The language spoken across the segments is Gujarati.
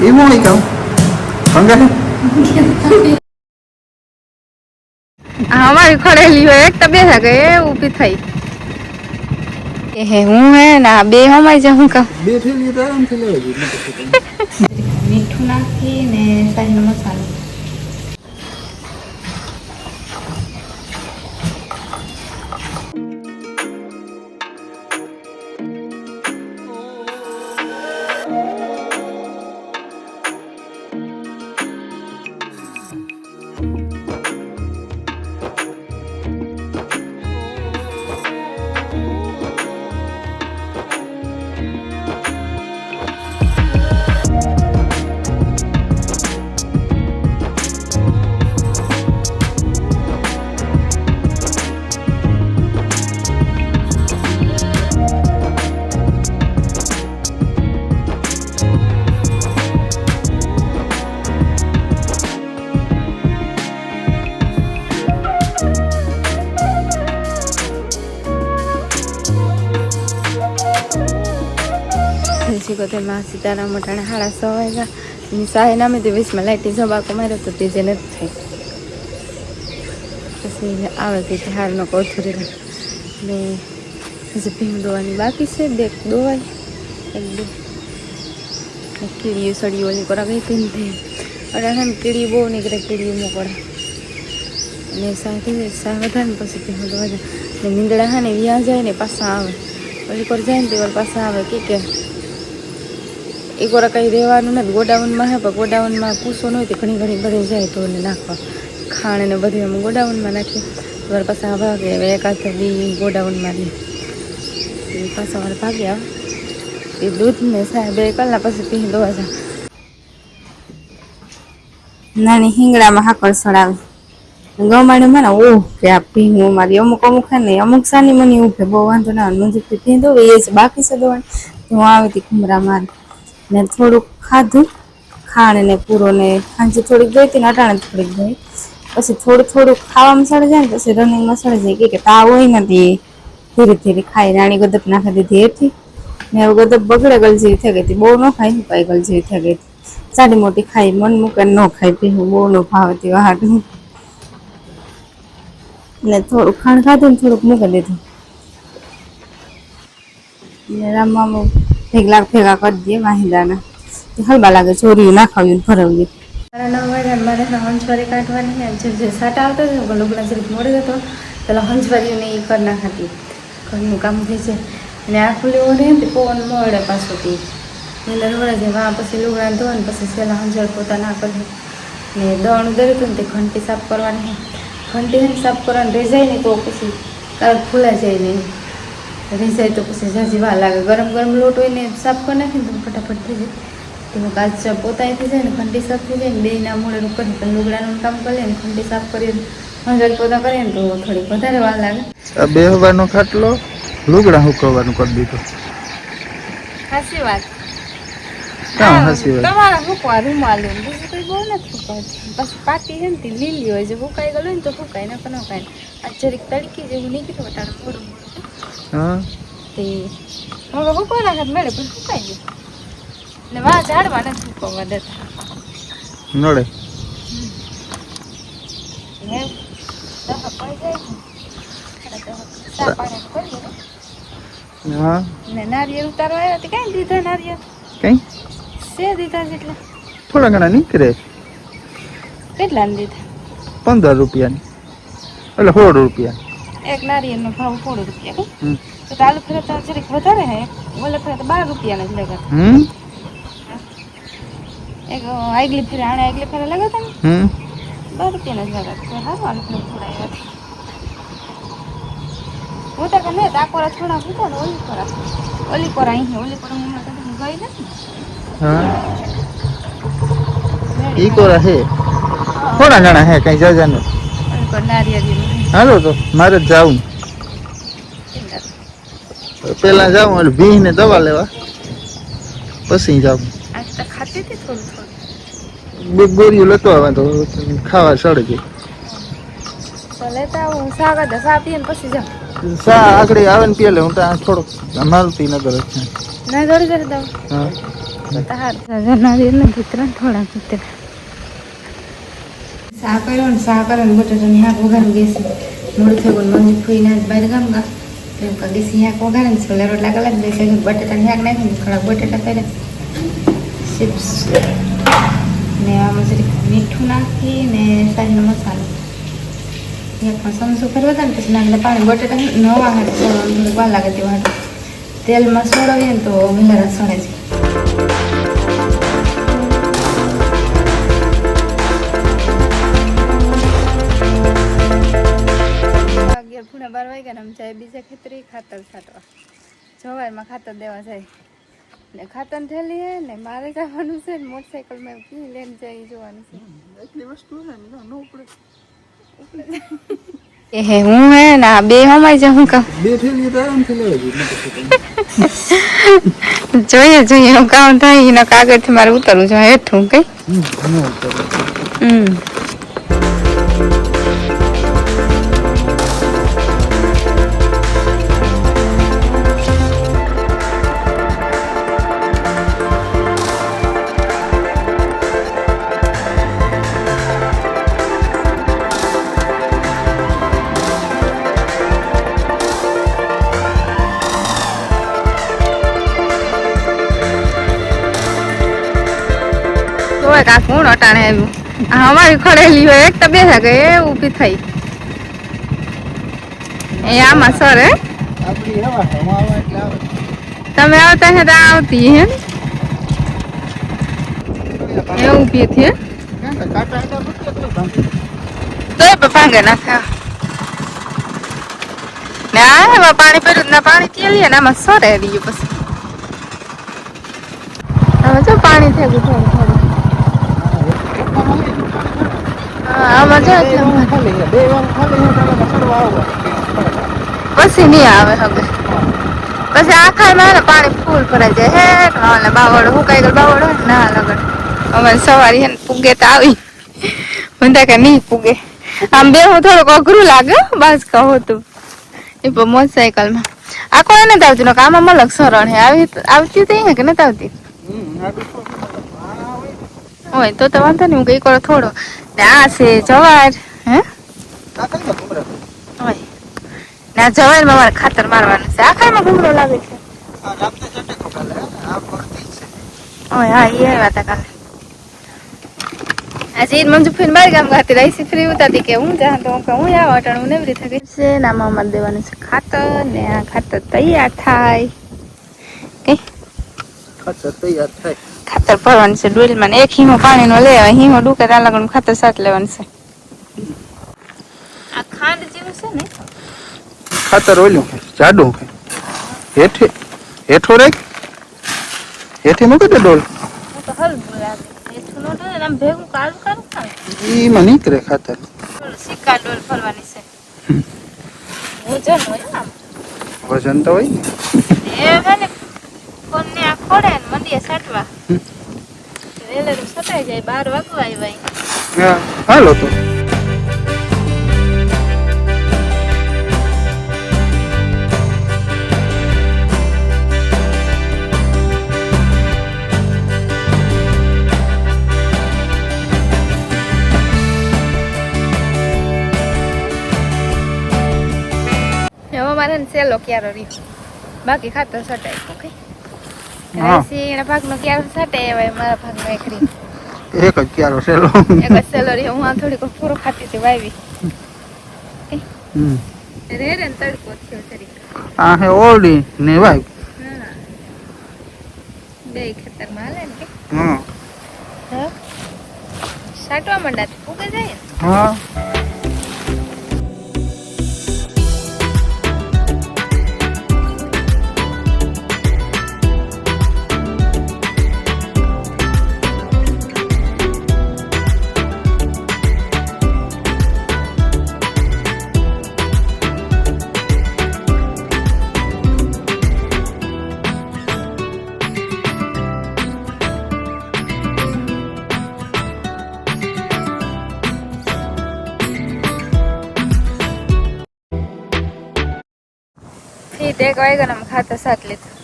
એવું કહું ભંગારે આ અમારી ખડેલી હોય એક તો બેસા ગઈ એ ઊભી થઈ. એ હે હું હે ને આ બે હમાઈ જા હું કહું બે થેલી તો આરામથી લેવા જોઈએ મીઠું નાખી ને સાઈનો મસાલો. સિકોતેરમાં સીતારામ મટાણે હાડા સો વાગ્યા એની સાહે નામે તે વીસમાં લાઈટી જબાકો માર્યો તો તે જે નથી થઈ પછી આવે તે હારનો કોથળી ને હજી ભીમ દોવાની બાકી છે બે દોવાય એક બે ને કીડીયું સળીયું ઓલી કરા ગઈ હતી ને તે અરે ને કીડી બહુ નીકળે કીડીયું મોકળે ને સાથે સાહ વધારે ને પછી ભીમ દોવા જાય ને મીંદડા હા ને વ્યા જાય ને પાછા આવે ઓલી પર જાય ને તે વાર પાછા આવે કે કે એક વાર કંઈ રહેવાનું નથી. ગોડાઉનમાં હે, પણ ગોડાઉનમાં પૂછો ન હોય તો ઘણી ઘણી બધે જાય તો નાખવા. ખાણ ને બધું અમે ગોડાઉનમાં નાખીએ વાર પાછા ભાગે, હવે એકાદ બી ગોડાઉનમાં એ પાછા વાર ભાગે એ દૂધ ને સાહેબ બે કલાક પછી પી દોવા જા. નાની હિંગડામાં હાકળ સડાવે. ગમાડે મને ઓહ કે આ પીવું મારી. અમુક અમુક હે ને, અમુક સાની મને કે બહુ વાંધો ના નજીકથી પી દો એ બાકી છે દોવાની હું આવી હતી કુમરા મારી ને થોડુંક ખાધું ખાણ ને પૂરો ને સાંજે થોડીક ગઈ હતી ને અટાણે થોડીક ગઈ. પછી થોડું થોડું ખાવામાં સડી જાય ને પછી રનિંગમાં સડી જાય. કે તાવ હોય નથી ધીરે ધીરે ખાઈ રાણી ગદપ નાખી દીધી હતી ને હવે ગદપ બગડે ગલ જેવી થઈ ગઈ હતી. બહુ ન ખાઈ ને પાઈ ગલ જેવી થઈ ગઈ હતી. સાડી મોટી ખાઈ, મન મૂકે ન ખાઈ પીવું બહુ ન ભાવતી વાહાટું ને થોડું ખાણ ખાધું ને થોડુંક મૂકી દીધું. ને રામમાં ભેગલા ભેગા કરી દઈએ વાહિંદાના. હલવા લાગે ચોરી નાખાવ્યું ને ભરાવ્યું મારા નવ મારે હંસવારી કાઢવાની ને જે જે સાટા આવતો હતો પણ લોકોના જરીક મોડે હતો, પેલા હંસવારીને એ કરી નાખાતી. ઘરનું કામ થઈ છે અને આ ખુલ્લી તે પવન મળે પાછોથી. એટલે રોડે છે વા પછી લુગડા ધો ને પછી સેલા હંજળ પોતા ના કરી ને દણ દર્યું હતું ને તે ઘંટી સાફ કરવાની ઘંટી સાફ કરવાની રહી જાય ને તો પછી ખુલ્લા જાય ને. રહી જાય તો પછી ઝાઝી વાર લાગે. ગરમ ગરમ લોટ હોય ને સાફ કરી નાખીને તો ફટાફટ થઈ જાય. તો કાચ પોતાય થઈ જાય ને ખંડી સાફ થઈ જાય ને બેના મૂળે કરી પણ લુગડાનું કામ કરી ને ખંડી સાફ કરીએ ને હંડ્રેડ પોતા કરીએ ને તો થોડી વધારે વાર લાગે. બે હવાનો ખાટલો લુગડા હુકવવાનું કરી દીધું. સાચી વાત. કાં હાસી વાત તમારા મૂકવા રૂમાલ ને બીજું કંઈ બહુ નથી ફૂકવાતું પછી પાટી છે ને તે લીલી હોય છે ફૂકાઈ ગયું ને તો ફૂકાય ને પણ ફૂકાય. આ જરીક તડકી જેવું નીકળ્યું વટાણ મોડું હા. તે હવે ફૂકવા તો મેળે પણ ફૂકાઈ ગયું. ને વાહ ઝાડવા નથી ફૂકવા દેતા. નડે. ને. ને. હા. ને નારિયેળ ઉતારવા આવ્યા તે કાંઈ દીધા નારિયેળ? કઈ શે દીધા છે એટલે થોડા ઘણા નીકળે. કેટલા દીધા? પંદર રૂપિયાની. એટલે સોળ રૂપિયા. એક નારિયેળનો ભાવ સોળ રૂપિયા તો ચાલુ ફેરે તો જરીક વધારે હે. ઓલે ફેરે તો બાર રૂપિયાના જ લગાતા હમ. એક આગલી ફેરે આણે આગલી ફેરે લગાતા ને? હમ. બાર રૂપિયાના જ લગાતા હારું આલુ ફેરે થોડા આવ્યા હું તો કે નહીં ડાકોરા થોડા મૂકો ને ઓલી કોરા. ઓલી કોરા અહીં ઓલી કોરા હું ગઈ નથી હા. ઈ કોરા હે હા, થોડા હે? કઈ જાજા ન. ઓલી કોરા નારિયેળીનું હાલો તો મારે જ જાવું પેલા જાઉં એટલે ભીહ ને દવા લેવા. પછી જાઉં. બે ગોળીઓ લેતો આવવા તો ખાવા સડે ગઈ આવું સા આગળ આવે ને પેલે હું ત્યાં થોડોક માલતી નગર છે. ના જોડી કરી દઉં હાથ મીઠું નાખી ને સાઈડનો મસાલો. એક પણ સમસું કરવા હતા ને પછી નાખલે પાણી. બટેટા ન વાગે થોડુંક લાગે તે વાટે તેલમાં સોડાવીએ ને તો મિલારા સળે છે પૂણા બાર વાગ્યા ને આમ જાય બીજા ખેતરી ખાતર છાંટવા જવારમાં ખાતર દેવા જાય ને ખાતર થેલી હે ને મારે જવાનું છે ને મોટરસાઇકલમાં લઈને જઈ જોવાનું છે એટલી વસ્તુ છે ને ન ઉપડે એ હે હું હે ને આ બે સમાય જાઉં હું બે થેલી તો જોઈએ જોઈએ જોઈએ હું કામ થાય એના કાગળથી મારે ઉતરવું છે હેઠું કઈ. હમ. અટાણે આવ્યું. અમારી ખડેલી હોય એક તો બેસા ગઈ એ ઊભી થઈ. એ આમાં સર હે? તમે આવતા હે તો આવતી હે. એ ઊભી હતી. તો ભાંગે નાખ્યા ને આ એમાં પાણી પીરું ના પાણી તેલીએ ને આમાં સરે રહ્યું પછી. હવે જો પાણી થઈ ગયું થોડું થોડું. પછી નહીં આવે હવે. પછી આખા માં પાણી ફૂલ ભરાઈ જાય. હે એટલે બાવળ હુકાઈ ગયેલ બાવળ હોય ના લગન અમે સવારે હે પૂગે તો આવી. બધા કે નહીં પૂગે. આમ બે હું થોડુંક અઘરું લાગે બસ કહો તું એ પણ મોટરસાયકલમાં આ કોઈ નથી આવતી નો આમાં મલક સરળ હે. આવી આવતી હતી કે નથી આવતી હમ, આ તો શું છે? આ હોય. હોય તો તો વાંધો નહીં હું કઈ કરો થોડો. ને આ છે જવાર હે? ના હોય આ જવારમાં મારે ખાતર મારવાનું છે. આખામાં ઘૂમરો લાગે છે. ઓય હા એ આવ્યા કાલે. આજે મંજુ ફીન બાર ગામ ગાતી રહી ફ્રી ઉતાતી કે હું જા તો હું હું આવા અટાણ હું નેવરી થઈ છે ના અમારે દેવાનું છે ખાતર ને આ ખાતર તૈયાર થાય. કે ખાતર તૈયાર થાય. ખાતર ભરવાનું છે ડોલમાં એક હિમો પાણીનો લે હીમો હિમો ડૂકે ત્યાં લગન ખાતર સાત લેવાનું છે. આ ખાંડ જેવું છે ને? ખાતર ઓલું જાડું હેઠે હેઠો રાખ. હેઠે મૂકી દે ડોલ. હું તો એટલું નો ડોલે આમ ભેગું કાળું કાળું ખાય મને નીકળે ખાતર. સિક્કા ડોલ ભરવાની છે. વજન હોય ને વજન તો હોય ને. એ હે ને આ ખોડે ને મંદિર સાટવા વેલેરું સતાઈ જાય બાર વાગવા આવ્યા હા હાલો તો હવે મારે ને સેલો ક્યારો રહ્યો બાકી ખાતર સટાય ઓકે હા. એના ભાગનો ક્યારો સટાય એવાય મારા ભાગનો એક એક જ ક્યારો સેલો એક જ સેલો રહ્યો. હું આ થોડીક પૂરો ખાતી હતી વાવી. રે રે તડકો થયો તરીકે આ હે ઓરડી ને વાય. હા બે ખેતરમાં હાલે ને હા? સાટવા માંડાતી ઉગે જાય હા. વાગ્યા ને ખાતા સાત લીધું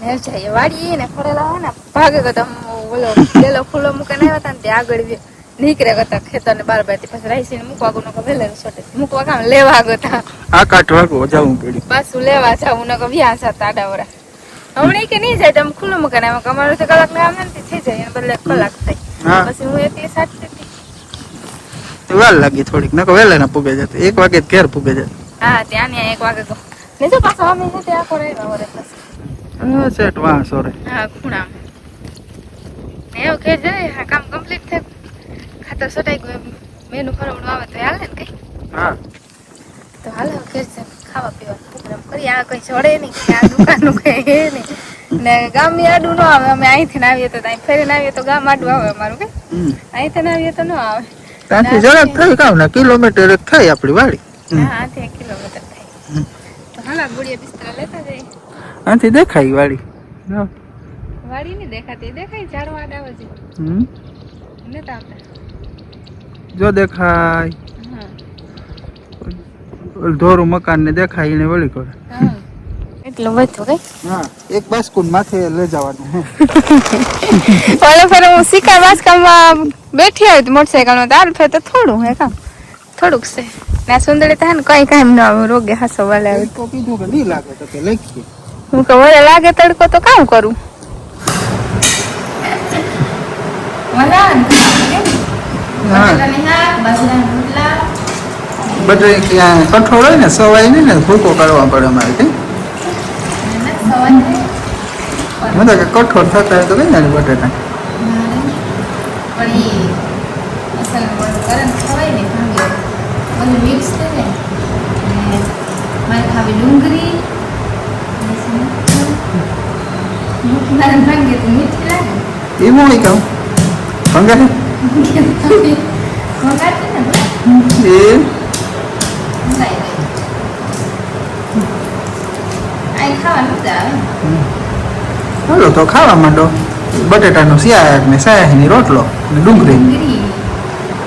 ને વાડીએ ને ફરેલા હોય ને ભાગે કરતા ઓલો પેલો ખુલ્લો મૂકીને આવ્યા હતા ને તે આગળ વ્યો. નીકળે કરતા ખેતર ને બાર બાર પછી રાઈસી ને મૂકવા નકો વેલે સોટે. મૂકવા કામ લેવા ગયો આ કાઠ વાગો જાવું પડ્યું. પાછું લેવા જાવું નકો વ્યાસ હતા આડાવરા હમણાં કે નહીં જાય તમે ખુલ્લું મૂકે ને અમારે તો કલાક ને આમ થઈ જાય બદલે કલાક થાય. પછી હું એટલી સાચી હતી વાર લાગી થોડીક નકો વહેલા ના પૂગે જતો. એક વાગે ઘેર પૂગે જતો. હા ત્યાં ને એક વાગે ગયો. ને પાછો અમે છે ત્યાં રહ્યો વરે પછી હા સેટ વા સોરે હા ખૂણામાં ને એવું કે જાય આ કામ કમ્પ્લીટ થાય ખાતર સટાઈ ગયું મેનુ ફરવડું આવે તો હાલે ને કઈ હા તો હાલે કે છે ખાવા પીવા પ્રોગ્રામ કરી આ કઈ છોડે નહીં કે આ દુકાનનું કઈ હે નહીં ને ગામ આડું ન આવે અમે અહીંથી ને આવીએ તો અહીં ફેરીને આવીએ તો ગામ આડું આવે અમારું કે હમ. અહીંથી ને આવીએ તો ન આવે ત્યાંથી જરાક થઈ કામ ને કિલોમીટર થઈ આપણી વાડી હા આથી એક કિલોમીટર થાય હમ. તો ગુડિયા બિસ્તરા લેતા જઈએ આથી દેખાય વાડી વાડી નહીં દેખાતી દેખાય ઝાડવા આડાવા છે હમ. નતા આવતા જો દેખાય. ધોરું મકાન ને દેખાય એને વળી કરે. હા. એટલું બધું કઈ હા એક બાસ્કુન માથે લઈ જવાનું. ઓલે ફરે હું સિક્કા બાસકામાં બેઠી આવી મોટરસાયકલમાં તાર ફેર તો થોડું હે કામ. થોડુંક છે. ને સુંદરી ને કઈ કામ ન આવે રોગે હાસો વાલે આવે. તો કીધું કે નહીં લાગે તો કે લખીએ. હું કે વળે લાગે તડકો તો કામ કરું. હા? બધે કઠોળ હોય ને સવાય નહીં ને ભૂકો કરવા પડે અમારે મને કે કઠોળ થતા હોય તો કઈ જાણે બટેટા. મોડી કહું ભંગા વગાડતી ને એ અહીં ખાવાનું મજા આવે. હાલો તો ખાવા માંડો. બટેટાનું શિયાળ ને સાયાની રોટલો ને ડુંગળી. ડુંગળી.